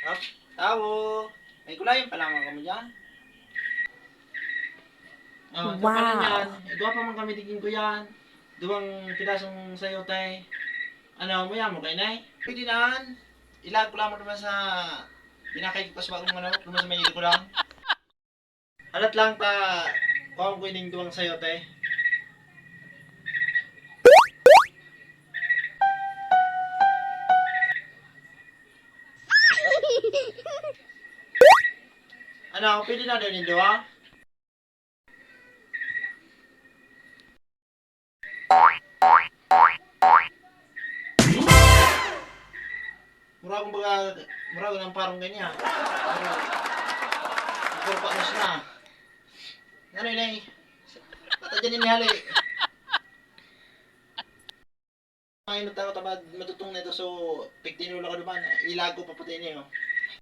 Up, tao. May kulayan pa lang kami dyan. Oh, wow. Pa Wow. yan. Duwa pa man kami tiging ko yan. Duwang pinasong sayo tay. Ano mo yan mo kay nay? Pwede naan. Ilag ko lang mo naman sa pinakay ko pa sa bagong manawag naman sa may ko lang. Alat lang ta kung ko ining duwang sayo tay. Ano, pwede na din yung duwa? Mura akong baga, mura ko ng parang ganyan. Mura pa na siya. Ano yun ay? Bata dyan yung hali. Na tao tabad matutong nito so pigtinula ko naman. Ilago pa puti niyo.